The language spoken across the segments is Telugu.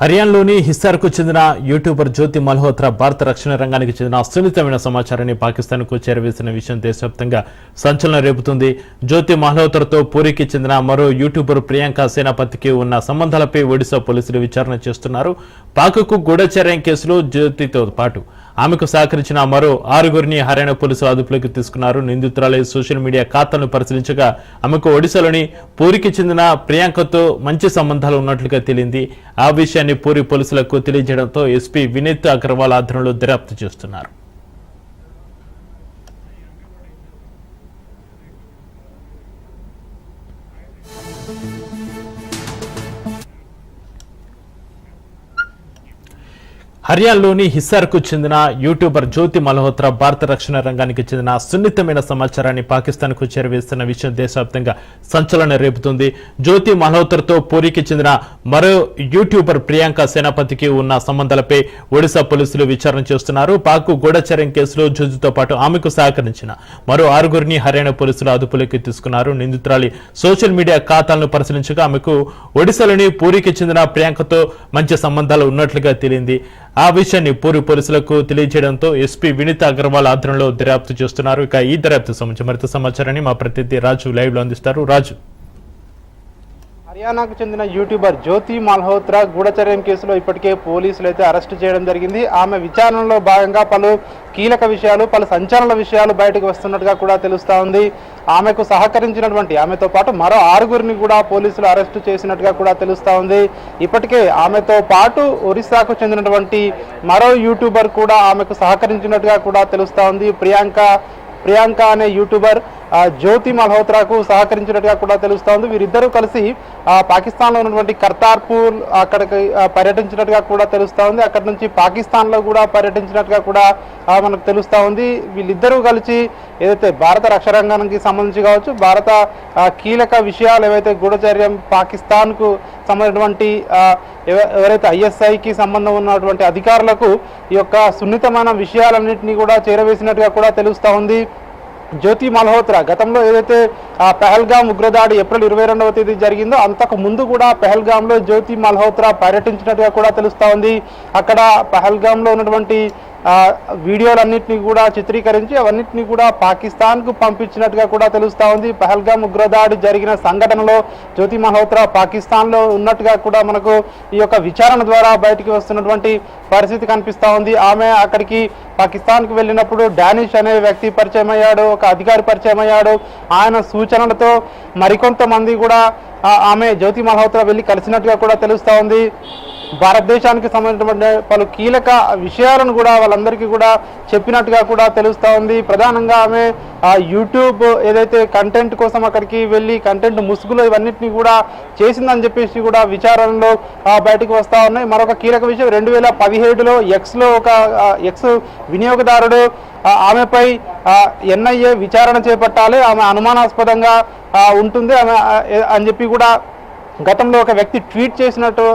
హర్యానాలోని హిస్సార్కు చెందిన యూట్యూబర్ జ్యోతి మల్హోత్రా భారత రక్షణ రంగానికి చెందిన సున్నితమైన సమాచారాన్ని పాకిస్తాన్కు చేరవేసిన విషయం దేశవ్యాప్తంగా సంచలనం రేపుతుంది. జ్యోతి మల్హోత్రాతో పూరికి చెందిన మరో యూట్యూబర్ ప్రియాంక సేనాపతికి ఉన్న సంబంధాలపై ఒడిశా పోలీసులు విచారణ చేస్తున్నారు. పాక్కు గూఢచర్యం కేసులో జ్యోతితో పాటు ఆమెకు సహకరించిన మరో ఆరుగురిని హర్యానా పోలీసులు అదుపులోకి తీసుకున్నారు. నిందితురాలే సోషల్ మీడియా ఖాతాను పరిశీలించగా ఆమెకు ఒడిశాలోని పూరికి చెందిన ప్రియాంకతో మంచి సంబంధాలు ఉన్నట్లుగా తేలింది. ఆ విషయాన్ని పూరి పోలీసులకు తెలియజేయడంతో ఎస్పీ వినీత్ అగర్వాల్ ఆధ్వర్యంలో దర్యాప్తు చేస్తున్నారు. హర్యానాలోని హిస్సార్కు చెందిన యూట్యూబర్ జ్యోతి మల్హోత్రా భారత రక్షణ రంగానికి చెందిన సున్నితమైన సమాచారాన్ని పాకిస్తాన్కు చేరవేస్తున్న విషయం దేశవ్యాప్తంగా సంచలనం రేపుతుంది. జ్యోతి మల్హోత్రతో పూరికి చెందిన మరో యూట్యూబర్ ప్రియాంక సేనాపతికి ఉన్న సంబంధాలపై ఒడిశా పోలీసులు విచారణ చేస్తున్నారు. పాక్ గూఢచర్యం కేసులో జ్యోతితో పాటు ఆమెకు సహకరించిన మరో ఆరుగురిని హర్యానా పోలీసులు అదుపులోకి తీసుకున్నారు. నిందితురాలి సోషల్ మీడియా ఖాతాలను పరిశీలించగా ఆమెకు ఒడిశాలోని పూరికి చెందిన ప్రియాంకతో మంచి సంబంధాలు ఉన్నట్లుగా తేలింది. ఆ విషయాన్ని పూరి పోలీసులకు తెలియజేయడంతో ఎస్పీ వినీత్ అగర్వాల్ ఆధ్వర్యంలో దర్యాప్తు చేస్తున్నారు. ఇక ఈ దర్యాప్తు సంబంధించి మరింత సమాచారాన్ని మా ప్రతినిధి రాజు లైవ్లో అందిస్తారు. రాజు. హర్యానాకు చెందిన యూట్యూబర్ జ్యోతి మల్హోత్రా గూఢచర్యం కేసులో ఇప్పటికే పోలీసులు అయితే అరెస్ట్ చేయడం జరిగింది. ఆమె విచారణలో భాగంగా పలు కీలక విషయాలు పలు సంచలన విషయాలు బయటకు వస్తున్నట్టుగా కూడా తెలుస్తా ఉంది. ఆమెకు సహకరించినటువంటి ఆమెతో పాటు మరో ఆరుగురిని కూడా పోలీసులు అరెస్టు చేసినట్టుగా కూడా తెలుస్తా ఉంది. ఇప్పటికే ఆమెతో పాటు ఒరిస్సాకు చెందినటువంటి మరో యూట్యూబర్ కూడా ఆమెకు సహకరించినట్టుగా కూడా తెలుస్తా ఉంది. ప్రియాంక ప్రియాంక అనే యూట్యూబర్ జ్యోతి మల్హోత్రాకు సహకరించినట్టుగా కూడా తెలుస్తోంది వీరిద్దరూ కలిసి పాకిస్తాన్లో ఉన్నటువంటి కర్తార్పూర్ అక్కడికి పర్యటించినట్టుగా కూడా తెలుస్తోంది అక్కడి నుంచి పాకిస్తాన్లో కూడా పర్యటించినట్టుగా కూడా మనకు తెలుస్తూ ఉంది. వీళ్ళిద్దరూ కలిసి ఏదైతే భారత రక్షరంగానికి సంబంధించి కావచ్చు భారత కీలక విషయాలు ఏవైతే గూఢచర్యం పాకిస్తాన్కు సంబంధించినటువంటి ఎవరైతే ఐఎస్ఐకి సంబంధం ఉన్నటువంటి అధికారులకు ఈ యొక్క సున్నితమైన విషయాలన్నింటినీ కూడా చేరవేసినట్టుగా కూడా తెలుస్తూ ఉంది. జ్యోతి మల్హోత్రా. గతంలో ఏదైతే ఆ పెహల్గాం ఉగ్రదాడి ఏప్రిల్ ఇరవై రెండవ తేదీ జరిగిందో అంతకు ముందు కూడా పెహల్గాంలో జ్యోతి మల్హోత్రా పర్యటించినట్టుగా కూడా తెలుస్తా ఉంది. అక్కడ పెహల్గాంలో ఉన్నటువంటి వీడియోలన్నింటినీ కూడా చిత్రీకరించి అవన్నిటిని కూడా పాకిస్తాన్కు పంపించినట్టుగా కూడా తెలుస్తూ ఉంది. పహల్గామ్ ఉగ్రదాడి జరిగిన సంఘటనలో జ్యోతి మల్హోత్రా పాకిస్తాన్లో ఉన్నట్టుగా కూడా మనకు ఈ యొక్క విచారణ ద్వారా బయటికి వస్తున్నటువంటి పరిస్థితి కనిపిస్తూ ఉంది. ఆమె అక్కడికి పాకిస్తాన్కి వెళ్ళినప్పుడు డానిష్ అనే వ్యక్తి పరిచయం అయ్యాడు ఒక అధికారి పరిచయం అయ్యాడు ఆయన సూచనలతో మరికొంతమంది కూడా ఆమె జ్యోతి మల్హోత్రా వెళ్ళి కలిసినట్టుగా కూడా తెలుస్తూ ఉంది. భారతదేశానికి సంబంధించిన పలు కీలక విషయాలను కూడా వాళ్ళందరికీ కూడా చెప్పినట్టుగా కూడా తెలుస్తూ ఉంది. ప్రధానంగా ఆమె యూట్యూబ్ ఏదైతే కంటెంట్ కోసం అక్కడికి వెళ్ళి కంటెంట్ ముసుగులు ఇవన్నిటిని కూడా చేసిందని చెప్పేసి కూడా విచారణలో బయటకు వస్తూ ఉన్నాయి. మరొక కీలక విషయం రెండు వేల పదిహేడులో ఎక్స్లో ఒక ఎక్స్ వినియోగదారుడు ఆమెపై ఎన్ఐఏ విచారణ చేపట్టాలి ఆమె అనుమానాస్పదంగా ఉంటుంది అని చెప్పి కూడా గతంలో ఒక వ్యక్తి ట్వీట్ చేసినట్టు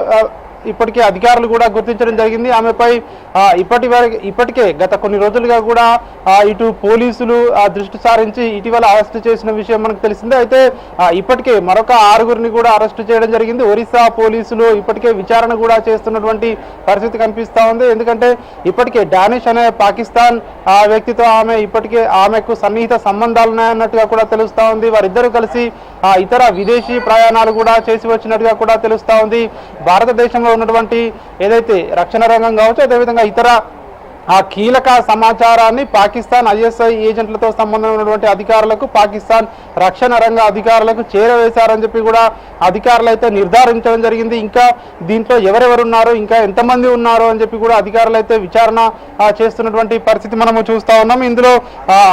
ఇప్పటికే అధికారులు కూడా గుర్తించడం జరిగింది. ఆమెపై ఇప్పటి వరకు ఇప్పటికే గత కొన్ని రోజులుగా కూడా ఇటు పోలీసులు దృష్టి సారించి ఇటీవల అరెస్ట్ చేసిన విషయం మనకు తెలిసిందే. అయితే ఇప్పటికే మరొక ఆరుగురిని కూడా అరెస్ట్ చేయడం జరిగింది. ఒరిస్సా పోలీసులు ఇప్పటికే విచారణ కూడా చేస్తున్నటువంటి పరిస్థితి కనిపిస్తూ ఉంది. ఎందుకంటే ఇప్పటికే డానిష్ అనే పాకిస్తాన్ ఆ వ్యక్తితో ఆమె ఇప్పటికే ఆమెకు సన్నిహిత సంబంధాలు ఉన్నాయన్నట్టుగా కూడా తెలుస్తూ ఉంది. వారిద్దరూ కలిసి ఆ ఇతర విదేశీ ప్రయాణాలు కూడా చేసి వచ్చినట్టుగా కూడా తెలుస్తూ ఉంది. భారతదేశంలో ఉన్నటువంటి ఏదైతే రక్షణ రంగం కావచ్చు అదేవిధంగా ఇతర ఆ కీలక సమాచారాన్ని పాకిస్తాన్ ఐఎస్ఐ ఏజెంట్లతో సంబంధం ఉన్నటువంటి అధికారులకు పాకిస్తాన్ రక్షణ రంగ అధికారులకు చేరవేశారని చెప్పి కూడా అధికారులు అయితే నిర్ధారించడం జరిగింది. ఇంకా దీంట్లో ఎవరెవరు ఉన్నారు ఇంకా ఎంతమంది ఉన్నారు అని చెప్పి కూడా అధికారులు అయితే విచారణ చేస్తున్నటువంటి పరిస్థితి మనము చూస్తా ఉన్నాం. ఇందులో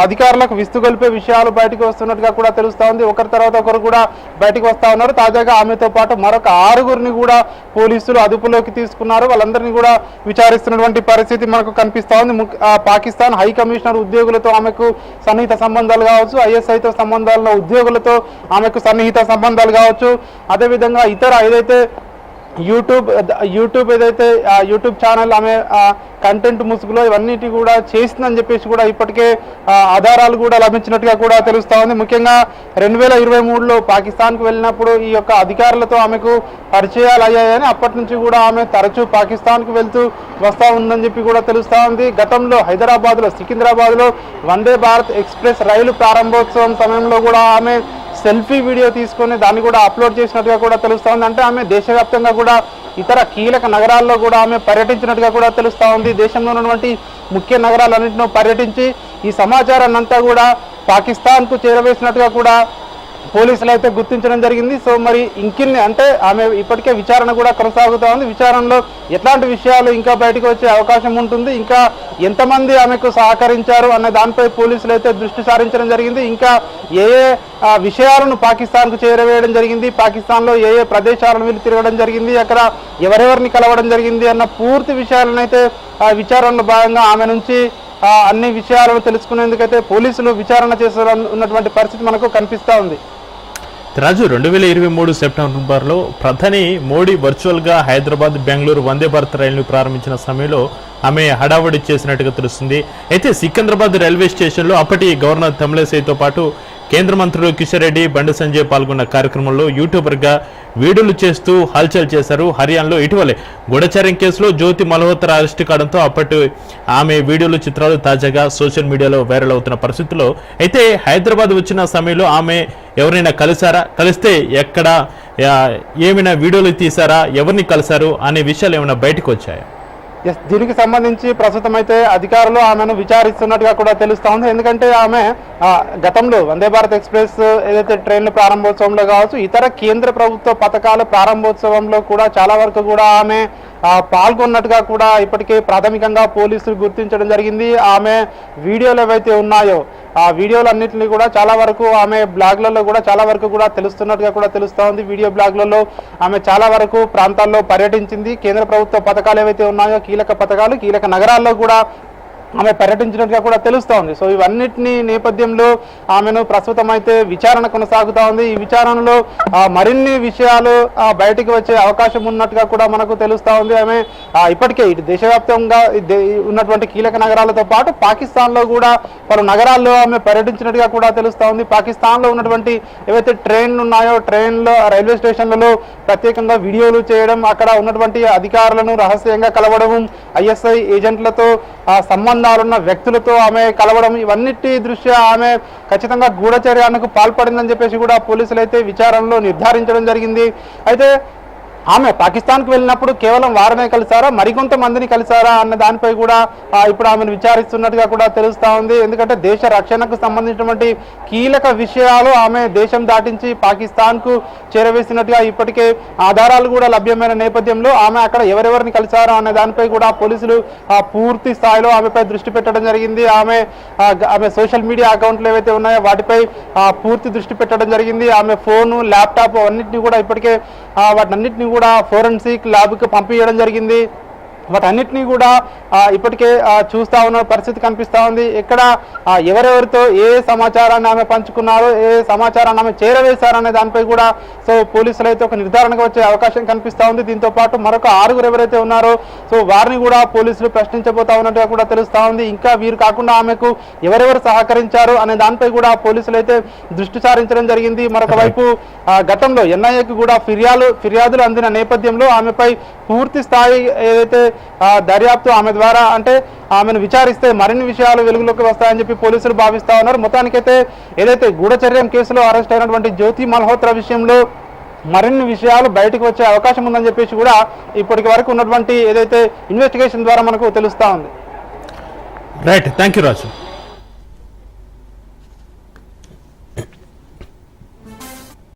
అధికారులకు విస్తుగొలిపే విషయాలు బయటకు వస్తున్నట్టుగా కూడా తెలుస్తూ ఉంది. ఒకరి తర్వాత ఒకరు కూడా బయటకు వస్తూ ఉన్నారు. తాజాగా ఆమెతో పాటు మరొక ఆరుగురిని కూడా పోలీసులు అదుపులోకి తీసుకున్నారు. వాళ్ళందరినీ కూడా విచారిస్తున్నటువంటి పరిస్థితి మనకు కనిపిస్తుంది. కనిపిస్తా ఉంది పాకిస్తాన్ హై కమిషనర్ ఉద్యోగులతో ఆమెకు సన్నిహిత సంబంధాలు కావచ్చు ఐఎస్ఐతో సంబంధాల ఉద్యోగులతో ఆమెకు సన్నిహిత సంబంధాలు కావచ్చు. అదేవిధంగా ఇతర ఏదైతే యూట్యూబ్ యూట్యూబ్ ఏదైతే యూట్యూబ్ ఛానల్ ఆమె కంటెంట్ ముసుగులో ఇవన్నిటి కూడా చేసిందని చెప్పేసి కూడా ఇప్పటికే ఆధారాలు కూడా లభించినట్టుగా కూడా తెలుస్తూ ఉంది. ముఖ్యంగా రెండు వేల ఇరవై మూడులో పాకిస్తాన్కు వెళ్ళినప్పుడు ఈ యొక్క అధికారులతో ఆమెకు పరిచయాలు అయ్యాయని అప్పటి నుంచి కూడా ఆమె తరచూ పాకిస్తాన్కు వెళ్తూ వస్తూ ఉందని చెప్పి కూడా తెలుస్తూ ఉంది. గతంలో హైదరాబాద్లో సికింద్రాబాద్లో వందే భారత్ ఎక్స్ప్రెస్ రైలు ప్రారంభోత్సవం సమయంలో కూడా ఆమె సెల్ఫీ వీడియో తీసుకొని దాన్ని కూడా అప్లోడ్ చేసినట్టుగా కూడా తెలుస్తూ ఉంది. అంటే ఆమె దేశవ్యాప్తంగా కూడా ఇతర కీలక నగరాల్లో కూడా ఆమె పర్యటించినట్టుగా కూడా తెలుస్తూ ఉంది. దేశంలో ఉన్నటువంటి ముఖ్య నగరాలన్నింటినో పర్యటించి ఈ సమాచారాన్ని అంతా కూడా పాకిస్తాన్కు చేరవేసినట్టుగా కూడా పోలీసులు అయితే గుర్తించడం జరిగింది. సో మరి ఇంకిన్ని అంటే ఆమె ఇప్పటికే విచారణ కూడా కొనసాగుతూ ఉంది. విచారణలో ఎట్లాంటి విషయాలు ఇంకా బయటకు వచ్చే అవకాశం ఉంటుంది. ఇంకా ఎంతమంది ఆమెకు సహకరించారు అనే దానిపై పోలీసులు అయితే దృష్టి సారించడం జరిగింది. ఇంకా ఏ ఏ విషయాలను పాకిస్తాన్కు చేరవేయడం జరిగింది. పాకిస్తాన్లో ఏ ఏ ప్రదేశాలను వీళ్ళు తిరగడం జరిగింది. అక్కడ ఎవరెవరిని కలవడం జరిగింది అన్న పూర్తి విషయాలను అయితే ఆ, విచారణలో భాగంగా ఆమె నుంచి అన్ని విషయాలను తెలుసుకునేందుకైతే పోలీసులు విచారణ చేసే ఉన్నటువంటి పరిస్థితి మనకు కనిపిస్తూ ఉంది. రాజు రెండు వేల ఇరవై మూడు సెప్టెంబర్లో ప్రధాని మోడీ వర్చువల్గా హైదరాబాద్ బెంగళూరు వందే భారత్ రైలును ప్రారంభించిన సమయంలో ఆమె హడావుడి చేసినట్టుగా తెలుస్తుంది. అయితే సికింద్రాబాద్ రైల్వే స్టేషన్లో అప్పటి గవర్నర్ తమిళసైతో పాటు కేంద్ర మంత్రులు కిషన్ రెడ్డి బండి సంజయ్ పాల్గొన్న కార్యక్రమంలో యూట్యూబర్గా వీడియోలు చేస్తూ హల్చల్ చేశారు హర్యానాలో. ఇటీవలే గూఢచార్యం కేసులో జ్యోతి మల్హోత్రా అరెస్టు కావడంతో అప్పటి ఆమె వీడియోలు చిత్రాలు తాజాగా సోషల్ మీడియాలో వైరల్ అవుతున్న పరిస్థితుల్లో అయితే హైదరాబాద్ వచ్చిన సమయంలో ఆమె ఎవరైనా కలిసారా కలిస్తే ఎక్కడ ఏమైనా వీడియోలు తీసారా ఎవరిని కలిశారు? అనే విషయాలు ఏమైనా బయటకు వచ్చాయా? దీనికి సంబంధించి ప్రస్తుతం అయితే అధికారులు ఆమెను విచారిస్తున్నట్టుగా కూడా తెలుస్తూ ఉంది. ఎందుకంటే ఆమె గతంలో వందే భారత్ ఎక్స్ప్రెస్ ఏదైతే ట్రైన్ల ప్రారంభోత్సవంలో కావచ్చు ఇతర కేంద్ర ప్రభుత్వ పథకాల ప్రారంభోత్సవంలో కూడా చాలా వరకు కూడా ఆమె పాల్గొన్నట్టుగా కూడా ఇప్పటికే ప్రాథమికంగా పోలీసులు గుర్తించడం జరిగింది. ఆమె వీడియోలు ఏవైతే ఉన్నాయో ఆ వీడియోలన్నింటినీ కూడా చాలా వరకు ఆమె బ్లాగ్లలో కూడా చాలా వరకు కూడా తెలుస్తున్నట్టుగా కూడా తెలుస్తూ ఉంది. వీడియో బ్లాగ్లలో ఆమె చాలా వరకు ప్రాంతాల్లో పర్యటించింది. కేంద్ర ప్రభుత్వ పథకాలు ఏవైతే ఉన్నాయో కీలక పథకాలు కీలక నగరాల్లో కూడా ఆమె పర్యటించినట్టుగా కూడా తెలుస్తూ ఉంది. సో ఇవన్నిటిని నేపథ్యంలో ఆమెను ప్రస్తుతం అయితే విచారణ కొనసాగుతూ ఉంది. ఈ విచారణలో మరిన్ని విషయాలు బయటికి వచ్చే అవకాశం ఉన్నట్టుగా కూడా మనకు తెలుస్తూ ఉంది. ఆమె ఇప్పటికే ఇటు దేశవ్యాప్తంగా దే- ఉన్నటువంటి కీలక నగరాలతో పాటు పాకిస్తాన్లో కూడా పలు నగరాల్లో ఆమె పర్యటించినట్టుగా కూడా తెలుస్తూ ఉంది. పాకిస్తాన్లో ఉన్నటువంటి ఏవైతే ట్రైన్లు ఉన్నాయో ట్రైన్లో రైల్వే స్టేషన్లలో ప్రత్యేకంగా వీడియోలు చేయడం అక్కడ ఉన్నటువంటి అధికారులను రహస్యంగా కలవడం ఐఎస్ఐ ఏజెంట్లతో సంబంధం సంబంధాలున్న వ్యక్తులతో ఆమె కలవడం ఇవన్నిటి దృష్ట్యా ఆమె ఖచ్చితంగా గూఢచర్యానికి పాల్పడిందని చెప్పేసి కూడా పోలీసులు అయితే విచారణలో నిర్ధారించడం జరిగింది. అయితే ఆమె పాకిస్తాన్కి వెళ్ళినప్పుడు కేవలం వారమే కలిసారా? మరికొంతమందిని కలిసారా? అన్న దానిపై కూడా ఇప్పుడు ఆమెను విచారిస్తున్నట్టుగా కూడా తెలుస్తూ ఉంది. ఎందుకంటే దేశ రక్షణకు సంబంధించినటువంటి కీలక విషయాలు ఆమె దేశం దాటించి పాకిస్తాన్కు చేరవేసినట్టుగా ఇప్పటికే ఆధారాలు కూడా లభ్యమైన నేపథ్యంలో ఆమె అక్కడ ఎవరెవరిని కలిసారా అనే దానిపై కూడా పోలీసులు పూర్తి స్థాయిలో ఆమెపై దృష్టి పెట్టడం జరిగింది. ఆమె ఆమె సోషల్ మీడియా అకౌంట్లు ఏవైతే ఉన్నాయో వాటిపై ఆ, పూర్తి దృష్టి పెట్టడం జరిగింది. ఆమె ఫోను ల్యాప్టాప్ అన్నింటినీ కూడా ఇప్పటికే ఆ, అన్నింటినీ కూడా ఫోరెన్సిక్ ల్యాబ్కి పంపించడం జరిగింది. వాటన్నిటినీ కూడా ఇప్పటికే చూస్తూ ఉన్న పరిస్థితి కనిపిస్తూ ఉంది. ఇక్కడ ఎవరెవరితో ఏ సమాచారాన్ని ఆమె పంచుకున్నారో ఏ సమాచారాన్ని ఆమె చేరవేశారనే దానిపై కూడా సో పోలీసులు అయితే ఒక నిర్ధారణకు వచ్చే అవకాశం కనిపిస్తూ ఉంది. దీంతో పాటు మరొక ఆరుగురు ఎవరైతే ఉన్నారో సో వారిని కూడా పోలీసులు ప్రశ్నించబోతా ఉన్నట్టుగా కూడా తెలుస్తూ ఉంది. ఇంకా వీరు కాకుండా ఆమెకు ఎవరెవరు సహకరించారు అనే దానిపై కూడా పోలీసులు అయితే దృష్టి సారించడం జరిగింది. మరొక వైపు ఆ, గతంలో ఎన్ఐఏకి కూడా ఫిర్యాదు ఫిర్యాదులు అందిన నేపథ్యంలో ఆమెపై పూర్తి స్థాయి ఏదైతే దర్యాప్తు ఆమె ద్వారా అంటే ఆమెను విచారిస్తే మరిన్ని విషయాలు వెలుగులోకి వస్తాయని చెప్పి పోలీసులు భావిస్తా ఉన్నారు. మొత్తానికైతే ఏదైతే గూఢచర్యం కేసులో అరెస్ట్ అయినటువంటి జ్యోతి మల్హోత్రా విషయంలో మరిన్ని విషయాలు బయటకు వచ్చే అవకాశం ఉందని చెప్పేసి కూడా ఇప్పటికి వరకు ఉన్నటువంటి ఏదైతే ఇన్వెస్టిగేషన్ ద్వారా మనకు తెలుస్తా ఉంది. Right thank you Raju